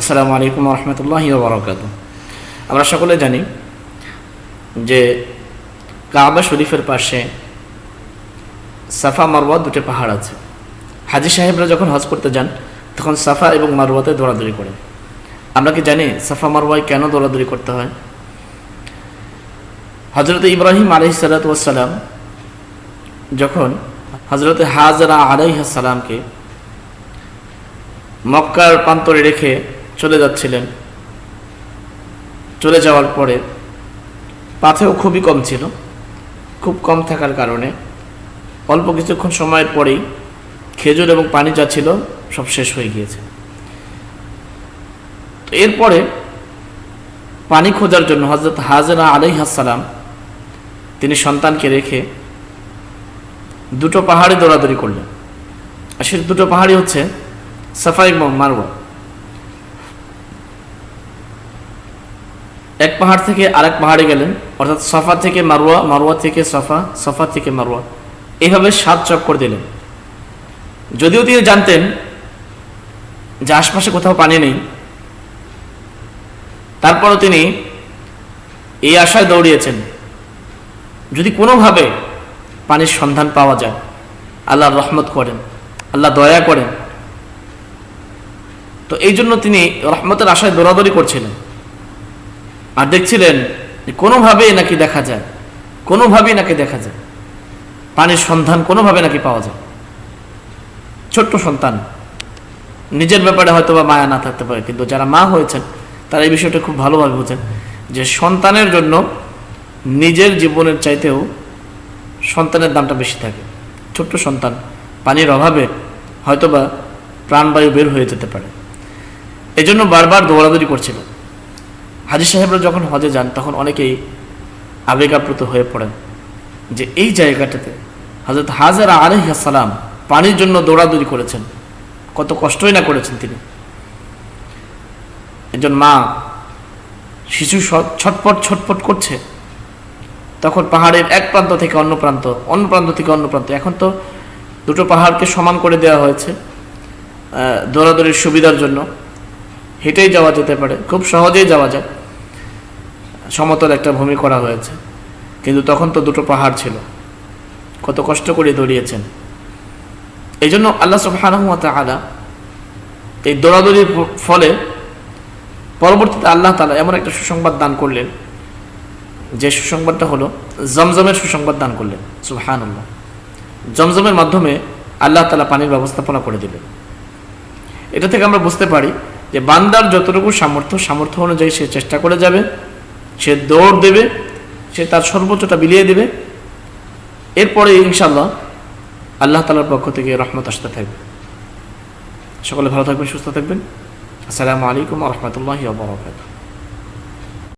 আসসালামু আলাইকুম রহমতুল্লাহ বরকাত আমরা সকলে জানি যে কাবা শরীফের পাশে সাফা মারওয়া দুটো পাহাড় আছে। হাজি সাহেবরা যখন হজ করতে যান, তখন সাফা এবং মারওয়াতে দৌড়াদৌড়ি করেন। আমরা কি জানি সাফা মারওয়ায় কেন দৌড়াদৌড়ি করতে হয়? হজরত ইব্রাহিম আলহি সালাতাম যখন হজরত হাজরা আলাইহাসালামকে মক্কার প্রান্তরে রেখে চলে যাচ্ছিলেন। চলে যাওয়ার পরে পাথেও খুবই কম ছিল, খুব কম থাকার কারণে। অল্প কিছুক্ষণ সময়ের পরেই খেজুর এবং পানি যা ছিল সব শেষ হয়ে গিয়েছে। এরপরে পানি খোঁজার জন্য হজরত হাজরা আলাইহাসালাম তিনি সন্তানকে রেখে দুটো পাহাড়ে দৌড়াদৌড়ি করলেন। আর সে দুটো পাহাড়ি হচ্ছে সাফাই মারওয়া। এক পাহাড় থেকে আরেক পাহাড়ে গেলেন, অর্থাৎ সফা থেকে মারোয়া মারোয়া থেকে সফা সফা থেকে মারোয়া এইভাবে সাত চক্কর দিলেন। যদিও তিনি জানতেন যে আশপাশে কোথাও পানি নেই, তারপরও তিনি এই আশায় দৌড়িয়েছেন, যদি কোনোভাবে পানির সন্ধান পাওয়া যায় আল্লাহ রহমত করেন আল্লাহ দয়া করেন। তো এই জন্য তিনি রহমতের আশায় দৌড়াদৌড়ি করছিলেন। আর দেখছিলেন যে কোনোভাবেই নাকি দেখা যায়, কোনোভাবেই নাকি দেখা যায়। পানির সন্ধান কোনোভাবে নাকি পাওয়া যায়। ছোট্ট সন্তান। নিজের ব্যাপারে হয়তো বা মায়া না থাকতে পারে, কিন্তু যারা মা হয়েছেন, তারা এই বিষয়টা খুব ভালোভাবে বোঝেন যে সন্তানের জন্য নিজের জীবনের চাইতেও সন্তানের দামটা বেশি থাকে। ছোট্ট সন্তান পানির অভাবে হয়তোবা প্রাণবায়ু বের হয়ে যেতে পারে। এজন্য বারবার দৌড়াদৌড়ি করছিল হাজি সাহেবরা যখন হজে যান, তখন অনেকেই আবেগাপ্লুত হয়ে পড়েন যে এই জায়গাটাতে হজরত হাজার আলহাসালাম পানির জন্য দৌড়াদৌড়ি করেছেন। কত কষ্টই না করেছেন তিনি। একজন মা শিশু ছটপট ছটপট করছে। তখন পাহাড়ের এক প্রান্ত থেকে অন্য প্রান্ত অন্য প্রান্ত থেকে অন্য প্রান্ত। এখন তো দুটো পাহাড়কে সমান করে দেওয়া হয়েছে দৌড়াদৌড়ির সুবিধার জন্য। হেঁটেই যাওয়া যেতে পারে, খুব সহজেই যাওয়া যায়। সমতল একটা ভূমি করা হয়েছে। কিন্তু তখন তো দুটো পাহাড় ছিল। কত কষ্ট করে দৌড়িয়েছেন। এই জন্য আল্লাহ সুবাহানহমত আলা এই দৌড়াদৌড়ির ফলে পরবর্তীতে আল্লাহ তালা এমন একটা সুসংবাদ দান করলেন। যে সুসংবাদটা হলো জমজমের সুসংবাদ দান করলেন। সুবাহানুল্লাহ। জমজমের মাধ্যমে আল্লাহ তালা পানির ব্যবস্থাপনা করে দিলেন। এটা থেকে আমরা বুঝতে পারি যে বান্দার যতটুকু সামর্থ্য সামর্থ্য অনুযায়ী সে চেষ্টা করে যাবে। সে দৌড় দেবে, সে তার সর্বোচ্চটা বিলিয়ে দেবে। এরপরে ইনশাল্লাহ আল্লাহ তালার পক্ষ থেকে রহমত আসতে থাকবে। সকলে ভালো থাকবেন, সুস্থ থাকবেন। আসসালামু আলাইকুম রহমতুল্লাহ বরকাত